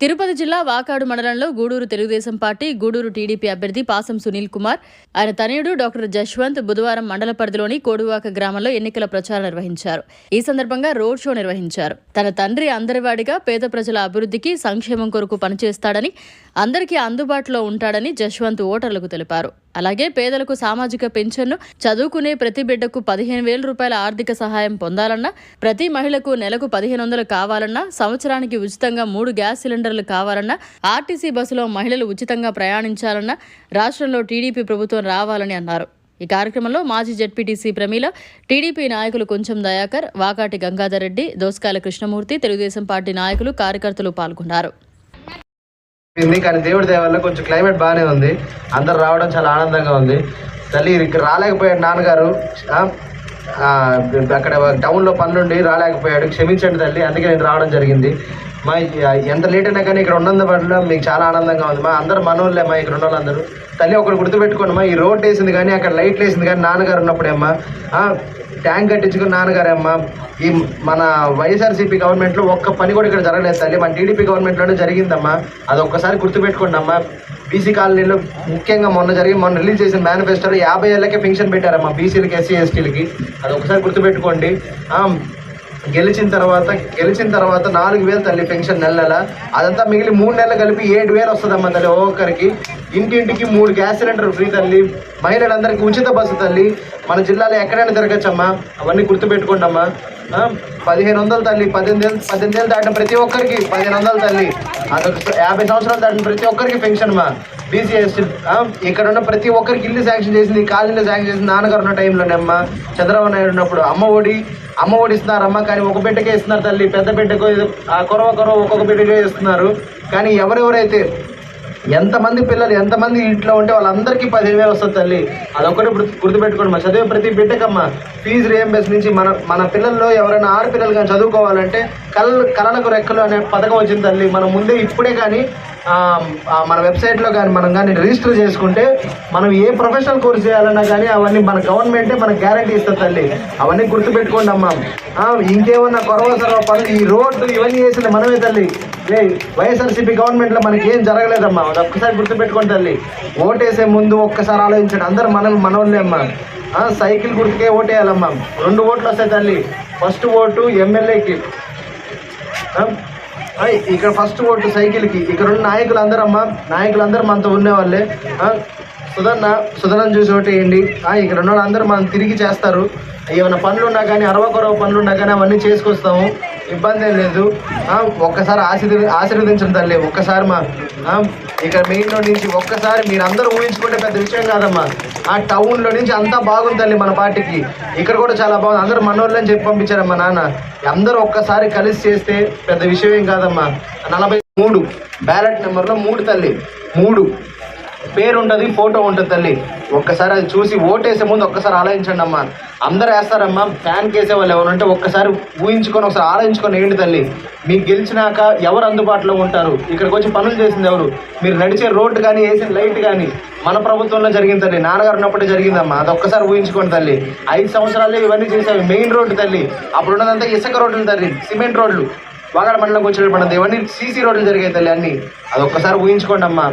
తిరుపతి జిల్లా వాకాడు మండలంలో Gudur Telugu Desam party Gudur TDP అభ్యర్థి పాసం సునీల్ కుమార్ ఆయన తనయుడు డాక్టర్ జశ్వంత్ బుధవారం మండల పరిధిలోని కోడువాక గ్రామంలో ఎన్నికల ప్రచారం నిర్వహించారు. ఈ సందర్భంగా రోడ్ షో నిర్వహించారు. తన తండ్రి అందరివాడిగా పేద ప్రజల అభివృద్ధికి సంక్షేమం కొరకు పనిచేస్తాడని అందరికీ అందుబాటులో ఉంటాడని జశ్వంత్ ఓటర్లకు తెలిపారు. అలాగే పేదలకు సామాజిక పెన్షన్ను చదువుకునే ప్రతి బిడ్డకు పదిహేను వేల రూపాయల ఆర్థిక సహాయం పొందాలన్నా ప్రతి మహిళకు నెలకు పదిహేను వందలు కావాలన్నా సంవత్సరానికి ఉచితంగా మూడు గ్యాస్ సిలిండర్లు కావాలన్నా ఆర్టీసీ బస్సులో మహిళలు ఉచితంగా ప్రయాణించాలన్నా రాష్ట్రంలో టీడీపీ ప్రభుత్వం రావాలని అన్నారు. ఈ కార్యక్రమంలో మాజీ జెడ్పీటీసీ ప్రమీల టీడీపీ నాయకులు కొంచెం దయాకర్ వాకాటి గంగాధర్ రెడ్డి దోసకాయల కృష్ణమూర్తి తెలుగుదేశం పార్టీ నాయకులు కార్యకర్తలు పాల్గొన్నారు. ఉంది. కానీ దేవుడి దయ వల్ల కొంచెం క్లైమేట్ బాగానే ఉంది. అందరు రావడం చాలా ఆనందంగా ఉంది. తల్లి ఇక్కడ రాలేకపోయాడు నాన్నగారు. అక్కడ టౌన్లో పనులుండి రాలేకపోయాడు. క్షమించండి తల్లి అందుకే నేను రావడం జరిగింది. మా ఎంత లేట్ అయినా కానీ ఇక్కడ ఉన్నందు పట్ల మీకు చాలా ఆనందంగా ఉంది. మా అందరు మనోళ్ళే మా ఇక్కడ ఉన్న వాళ్ళందరూ తల్లి ఒకరు గుర్తుపెట్టుకోండి మా ఈ రోడ్ వేసింది కానీ అక్కడ లైట్లు వేసింది కానీ నాన్నగారు ఉన్నప్పుడేమ్మా ట్యాంక్ కట్టించుకున్న నాన్నగారమ్మా ఈ మన వైఎస్ఆర్సీపీ గవర్నమెంట్లో ఒక్క పని కూడా ఇక్కడ జరగలేదు తల్లి. మన టీడీపీ గవర్నమెంట్లోనే జరిగిందమ్మా. అది ఒక్కసారి గుర్తుపెట్టుకోండి అమ్మా బీసీ కాలనీలో ముఖ్యంగా మొన్న జరిగి మొన్న రిలీజ్ చేసిన మేనిఫెస్టోలో యాభై ఏళ్ళకే పెన్షన్ పెట్టారమ్మా బీసీలకి ఎస్సీ ఎస్టీలకి. అది ఒకసారి గుర్తుపెట్టుకోండి. గెలిచిన తర్వాత గెలిచిన తర్వాత నాలుగు వేలు తల్లి పెన్షన్ నెల నెల. అదంతా మిగిలి మూడు నెలలు కలిపి ఏడు వేలు వస్తుందమ్మా తల్లి ఒక్కొక్కరికి. ఇంటింటికి మూడు గ్యాస్ సిలిండర్ ఫ్రీ తల్లి. మహిళలందరికీ ఉచిత బస్సు తల్లి. మన జిల్లాలో ఎక్కడైనా తిరగచ్చమ్మా? అవన్నీ గుర్తుపెట్టుకోండి అమ్మా పదిహేను వందలు తల్లి. పద్దెనిమిది ఏళ్ళు పద్దెనిమిది ఏళ్ళు దాటిన ప్రతి ఒక్కరికి పదిహేను వందలు తల్లి. అదొక యాభై సంవత్సరాలు దాటిన ప్రతి ఒక్కరికి పెన్షన్ మా. బీసీఎస్ ఇక్కడ ఉన్న ప్రతి ఒక్కరికి ఇల్లు శాంక్షన్ చేసింది కాలనీలో శాంక్షన్ చేసింది నాన్నగారు ఉన్న టైంలోనే అమ్మ చంద్రబాబు నాయుడు ఉన్నప్పుడు అమ్మ ఒడి అమ్మ ఒడి ఇస్తున్నారమ్మ కానీ ఒక బిడ్డకే ఇస్తున్నారు తల్లి. పెద్ద బిడ్డకు ఆ కొరవ కొరవ ఒక్కొక్క బిడ్డకే ఇస్తున్నారు. కానీ ఎవరెవరైతే ఎంతమంది పిల్లలు ఎంతమంది ఇంట్లో ఉంటే వాళ్ళందరికీ పదిహేను వేలు వస్తుంది తల్లి. అదొకటి గుర్తు గుర్తుపెట్టుకోండి మా చదివే ప్రతి బిడ్డకమ్మ ఫీజు రియంబర్స్ నుంచి మన మన పిల్లల్లో ఎవరైనా ఆడపిల్లలు కానీ చదువుకోవాలంటే కళ కళలకు రెక్కలు అనే పథకం వచ్చింది తల్లి. మనం ముందే ఇప్పుడే కానీ మన వెబ్సైట్లో కానీ మనం కానీ రిజిస్టర్ చేసుకుంటే మనం ఏ ప్రొఫెషనల్ కోర్స్ చేయాలన్నా కానీ అవన్నీ మన గవర్నమెంటే మనకు గ్యారంటీ ఇస్తుంది తల్లి. అవన్నీ గుర్తుపెట్టుకోండి అమ్మ. ఇంకేమన్నా కొరవ సరవ పనులు? ఈ రోడ్డు ఇవన్నీ చేసింది మనమే తల్లి. వైఎస్ఆర్సీపీ గవర్నమెంట్లో మనకి ఏం జరగలేదమ్మా. అది ఒక్కసారి గుర్తుపెట్టుకోండి తల్లి. ఓటేసే ముందు ఒక్కసారి ఆలోచించండి. అందరు మనం మనోళ్ళే అమ్మా. సైకిల్ గుర్తుకే ఓటేయాలమ్మా. రెండు ఓట్లు వస్తాయి తల్లి. ఫస్ట్ ఓటు ఎమ్మెల్యేకి. ఇక్కడ ఫస్ట్ ఓటు సైకిల్కి. ఇక్కడ ఉన్న నాయకులు అందరూ నాయకులు నాయకులందరూ మనతో ఉండేవాళ్ళే సుధన్న సుధనని చూసి ఓటేయండి. ఇక్కడ ఉన్న వాళ్ళందరూ మనం తిరిగి చేస్తారు. ఏమైనా పనులు ఉన్నా కానీ అరవకొరవ పనులు ఉన్నా కానీ అవన్నీ చేసుకొస్తాము. ఇబ్బంది ఏం లేదు. ఒక్కసారి ఆశీర్వ ఆశీర్వదించండి తల్లి ఒక్కసారి మా ఇక్కడ ఇక్కడ మెయిన్లో నుంచి ఒక్కసారి మీరు అందరూ ఊహించుకుంటే పెద్ద విషయం కాదమ్మా. ఆ టౌన్లో నుంచి అంతా బాగుంది తల్లి మన పార్టీకి. ఇక్కడ కూడా చాలా బాగుంది. అందరూ మనోళ్ళని చెప్పి పంపించారమ్మా నాన్న. అందరూ ఒక్కసారి కలిసి చేస్తే పెద్ద విషయం ఏం కాదమ్మా. నలభై మూడు బ్యాలెట్ నెంబర్లో మూడు తల్లి. మూడు. పేరు ఉంటుంది ఫోటో ఉంటుంది తల్లి. ఒక్కసారి అది చూసి ఓటేసే ముందు ఒక్కసారి ఆలోచించండి అమ్మా. అందరూ వేస్తారమ్మా ఫ్యాన్ కేసే వాళ్ళు ఎవరు ఒక్కసారి ఊహించుకొని ఒకసారి ఆలోచించుకొని ఏంటి తల్లి. మీకు గెలిచినాక ఎవరు అందుబాటులో ఉంటారు? ఇక్కడికి వచ్చి పనులు చేసింది ఎవరు? మీరు నడిచే రోడ్డు కానీ వేసిన లైట్ కానీ మన ప్రభుత్వంలో జరిగింది తల్లి. నాన్నగారు ఉన్నప్పుడే జరిగిందమ్మా. అది ఒక్కసారి ఊహించుకోండి తల్లి. ఐదు సంవత్సరాలే ఇవన్నీ చేసావి మెయిన్ రోడ్డు తల్లి. అప్పుడు ఉన్నదంతా ఇసుక రోడ్లు తల్లి. సిమెంట్ రోడ్లు. వాగడ మండలం వచ్చి ఇవన్నీ సీసీ రోడ్లు జరిగాయి తల్లి అన్ని. అది ఒక్కసారి ఊహించుకోండి అమ్మా.